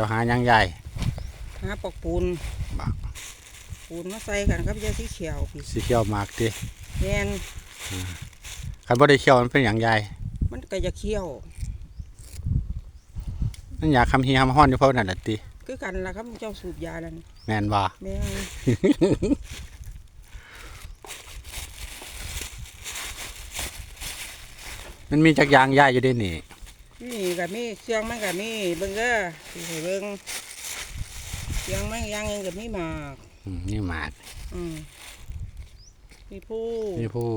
จ้าหาหยังใหญ่หาปอกปูนบักปูนมาใส่กันครับยาสีเขียวพี่สีเขียวหมากติแม่นคันบ่ได้เขียวมันเป็นหยังใหญ่มันก็จะเขียวมันอยากคำเฮียคำฮ้อนอยู่เพราะนั่นแหละติคือกันล่ะครับเจ้าสูบยานั่นแม่นบ่แม่นมันมีจักอยางใหญ่อยู่เด้นี่ นี่ก็มีเชียงมันก็มีเบิ่งเด้อสิให้เบิ่งเชียงมันอย่างหนึงก็มีหมากอืมนี่หมากอืมมีผู้นี่ผู้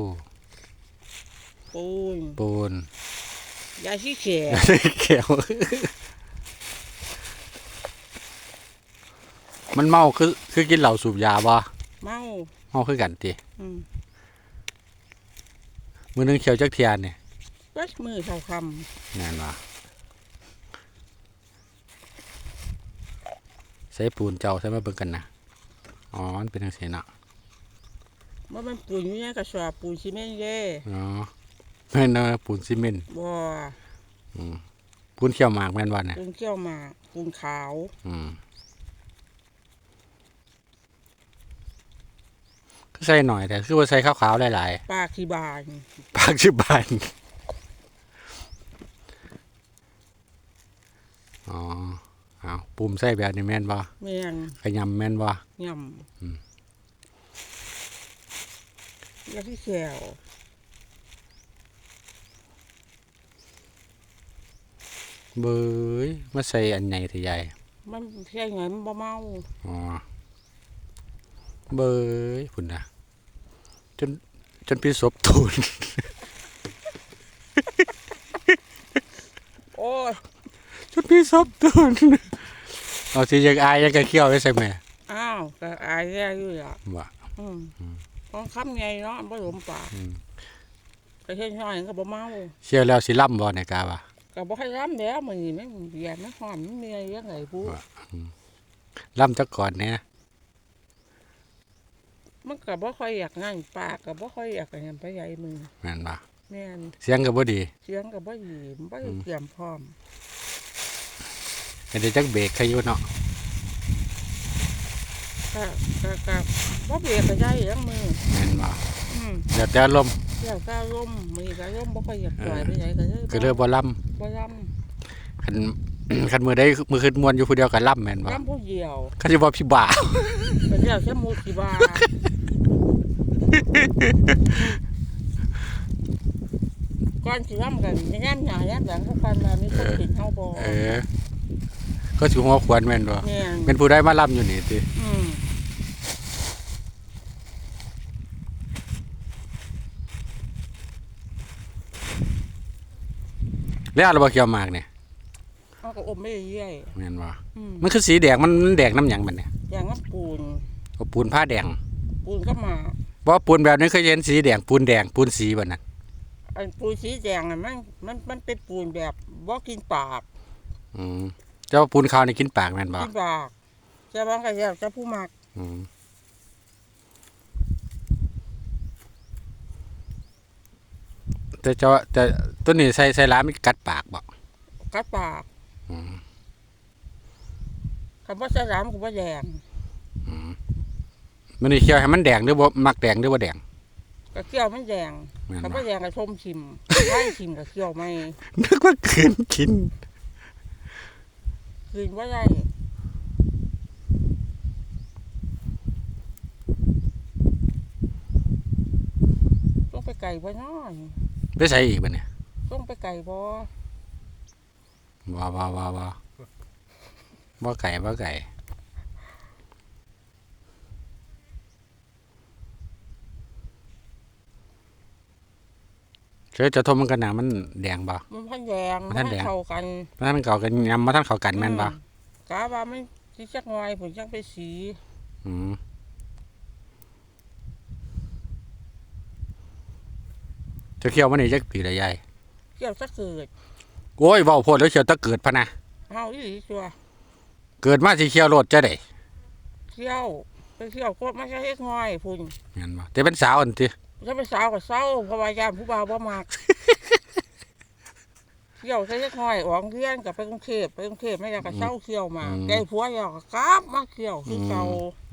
ปูนปูนยาสีเขียวเขียว มันเมาคือคือกินเหล้าสูบยาบ่เมาเมาคือกันติอืม มื้อหนึงเขียวจักเทียนนี่ วัดมือเท่าคแม่นบ่ใส่ปูนเจ้าใส่มาเบิ่งกันนะอ๋อมันเป็นจังซี่เนาะำว่ามันปูนอยู่ในกระสอบปูนซีเมนต์เด้อ๋อแม่นเนาะปูนซีเมนต์บ่ปูนเขียวหมากแม่นบ่เนี่ยปูนเกี่ยวหมากปูนขาว อืมคือใส่หน่อยแต่คือว่าใส่ขาวๆหลายปลาขี้บานๆปากสิบบาท อ๋อเอาปุ่มใส่แบบนี้แม่นบ่แม่นขยำแม่นบ่ยอืมำยาสีเขียวเบยมาใส่อันใหญ่ทีใหญ่ มันใช่ไงมันบ่เมาอ๋อเบยพุ่นนะจนจนพี่ศพตูน โอ้ย จน พี่ศพตูนเอาสิยังอายยังกะเขี้ยวไว้ใส่แม่อ้าวก็อายแย่อยู่อะว่าอืมของคำไงเนาะบ่หลมปากอืมก็เฮ็ดน้อยก็บ่เมาเชื่อแล้วสิล่ำบ่ในกาว่าก็บ่ให้ล้ำแล้วมื้อนี้แม่งเบียดแม่งหอมมันเมียยังไงผู้ล่ำจักก่อนเนี่ยมันก็บ่ค่อยอยากงานปากก็บ่ค่อยอยากกันไปใหญ่มือแม่นบ่แม่นเสียงก็บ่ดี เสียงก็บ่ดีบ่ได้เตรียมพร้อม ก็ได้จักเบรกใครอยู่เนาะก็ก็ก็บ่เบียดก็ได้ยังมือแม่นบ่อืมเดี๋ยวแต่ลมณ์เดี๋ยวก็ลมมื้อนี้ก็ลมบ่ค่อยอยากปล่อยไปไหนก็เลยก็เลยบ่ล่บ่ล้ำำคัน คันมือได้มือขึ้นมวนอยู่ผู้เดียวก็ล่ำแม่นบ่ล้ำผู้เดียวคันสิบ่พี่บ่า เป็นเรื่องสมุสิบาก่อนสิล้ำกันแย้มหน้าแย้มหลังเขากันมามีคนเห็นเฮาบ่เออ ก็สิหัวขวนแม่นบ่แม่นเป็นผู้ใดมาล่ำอยู่นี่ติอืมแล้วเราบ่เกี่ยวหมากเนี่ยเอาก็อมไม่เรื่อยแม่นบ่อืมมันคือสีแดงมันมันแดงน้ำหยังบัดเนี่ยอย่างนั้นปูน เอาปูนผ้าแดงปูนก็มา บ่ปูนแบบนี้เคยเห็นสีแดงปูนแดงปูนสีบัดนั้นอันปูนสีแดงอะมันมันมันเป็นปูนแบบบ่กินปาก อืม เจ้าปูนขาวนี่กินปากแม่นบ่กินปากจะบางก็อยากจะผู้มักอืมแต่เจ้าแต่ตัวนี้ใส่ใส่ร้านมันกัดปากบ่กัดปากอืมคำว่าสลามก็บ่แดงอืมมันนี่เคี่ยวให้มันแดงหรือบ่มักแดงหรือบ่แดงก็เคี่ยวมันแดงแม่นคำบ่ว่าแดงก็ชมชิมไล่ชิมก็เคี่ยวไม่นึกว่าคืนกิน คืนว่าได้ต้องไปไก่บ่น้อยไปใส่อีกบัดเนี่ยต้องไปไก่บ่ว้าว้าว้าว้าบ่ไก่บ่ไก่ เชื่อจะทมมันกันหนามันแดงบ่ มันพันแดงมันทันแดง เข้ากันมาท่านเก่ากันยำมาท่านเขากันแม่นบ่อืกาว่ามันสิจักหน่อยผมจังไปสีอืมจะเคี่ยวมันนี่จักปีละยายเกี่ยวสักเกิดโอ้ยเว้าโพดแล้วเคี่ยวตะเกิดพะนะเฮาอีหลีชัว เกิดมาสิเคี่ยวโลดจะได้เที่ยวไปเที่ยวโคตรไม่ใช่เฮ็ดง่อยพุ่นแม่นบ่แต่เป็นสาวอันติ จะไปสาวกับเศร้าเพราะว่ายามผู้บ่าวบ่มักเที่ยวใช้เล็กน้อยออกเรียนกับไปกรุงเทพไปกรุงเทพไม่ได้ก็เช่าเที่ยวมา ได้ผัวแล้วก็กลับมาเที่ยวคือเก่าอ